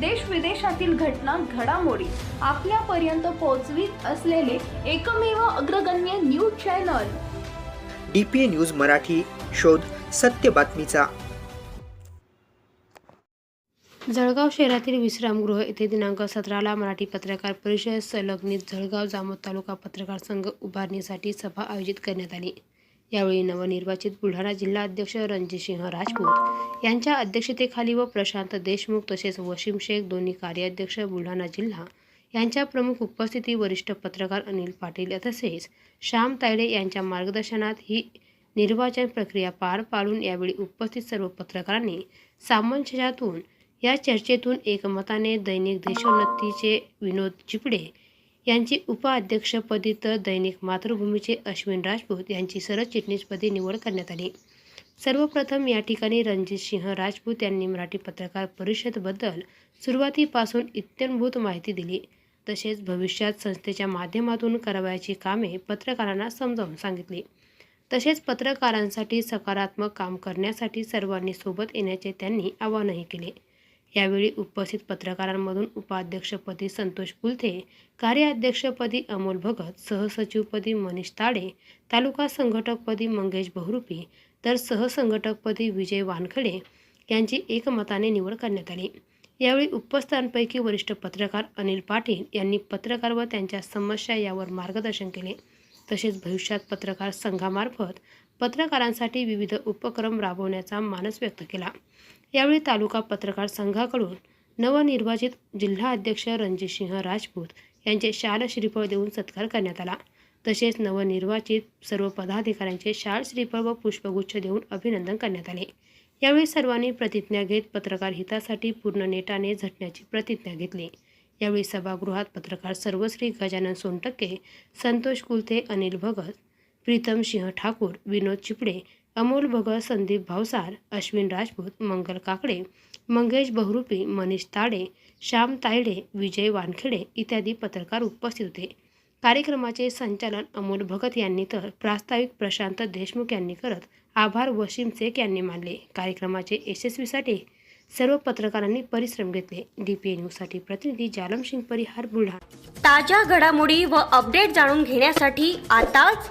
देश विदेशातील घटना घडामोडी आपल्यापर्यंत पोहोचवीत असलेले एकमेव अग्रगण्य news channel. D P A news Marathi शोध सत्य बातमीचा. जळगाव शहरातील विश्रामगृह येथे दिनांक सतराला मराठी पत्रकार परिषद संलग्नित जळगाव जामोद तालुका पत्रकार संघ उभारणीसाठी सभा आयोजित करण्यात आली. यावेळी नवनिर्वाचित बुलढाणा जिल्हा अध्यक्ष रणजितसिंह राजपूत यांच्या अध्यक्षतेखाली व प्रशांत देशमुख तसेच वशीम शेख दोन्ही कार्याध्यक्ष बुलढाणा जिल्हा यांच्या प्रमुख उपस्थिती वरिष्ठ पत्रकार अनिल पाटील तसेच श्याम तायडे यांच्या मार्गदर्शनात ही निर्वाचन प्रक्रिया पार पाडून यावेळी उपस्थित सर्व पत्रकारांनी सामंजस्यातून या चर्चेतून एकमताने दैनिक देशोन्नतीचे विनोद चिपडे यांची उपाध्यक्षपदी तर दैनिक मातृभूमीचे अश्विन राजपूत यांची सरचिटणीसपदी निवड करण्यात आली. सर्वप्रथम या ठिकाणी रणजित सिंह राजपूत यांनी मराठी पत्रकार परिषदबद्दल सुरुवातीपासून इत्यंभूत माहिती दिली. तसेच भविष्यात संस्थेच्या माध्यमातून करावयाची कामे पत्रकारांना समजावून सांगितली. तसेच पत्रकारांसाठी सकारात्मक काम करण्यासाठी सर्वांनी सोबत येण्याचे त्यांनी आवाहनही केले. यावेळी उपस्थित पत्रकारांमधून उपाध्यक्षपदी संतोष कुलथे कार्याध्यक्षपदी अमोल भगत सहसचिवपदी मनीष ताडे तालुका संघटकपदी मंगेश बहुरूपी तर सहसंघटकपदी विजय वानखडे यांची एकमताने निवड करण्यात आली. यावेळी उपस्थितांपैकी वरिष्ठ पत्रकार अनिल पाटील यांनी पत्रकार व त्यांच्या समस्या यावर मार्गदर्शन केले. तसेच भविष्यात पत्रकार संघामार्फत पत्रकारांसाठी विविध उपक्रम राबवण्याचा मानस व्यक्त केला. यावेळी तालुका पत्रकार संघाकडून नवनिर्वाचित जिल्हा अध्यक्ष रणजितसिंह राजपूत यांचे शाल श्रीफळ देऊन सत्कार करण्यात आला. तसेच नवनिर्वाचित सर्व पदाधिकाऱ्यांचे शाल श्रीफळ व पुष्पगुच्छ देऊन अभिनंदन करण्यात आले. यावेळी सर्वांनी प्रतिज्ञा घेत पत्रकार हितासाठी पूर्ण नेटाने झटण्याची प्रतिज्ञा घेतली. यावेळी सभागृहात पत्रकार सर्वश्री गजानन सोनटक्के संतोष कुलते अनिल भगत प्रीतम सिंह ठाकूर विनोद चिपडे अमोल भगत संदीप भावसार अश्विन राजपूत मंगल काकडे मंगेश बहुरूपी मनीष ताडे श्याम तायडे विजय वानखेडे इत्यादी पत्रकार उपस्थित होते. कार्यक्रमाचे संचालन अमोल भगत यांनी तर प्रास्ताविक प्रशांत देशमुख यांनी करत आभार वशीम शेख यांनी मानले. कार्यक्रमाचे यशस्वीसाठी सर्व पत्रकारांनी परिश्रम घेतले. डी पी ए न्यूजसाठी प्रतिनिधी जालम सिंग परिहार बुलढाणा. ताज्या घडामोडी व अपडेट जाणून घेण्यासाठी आताच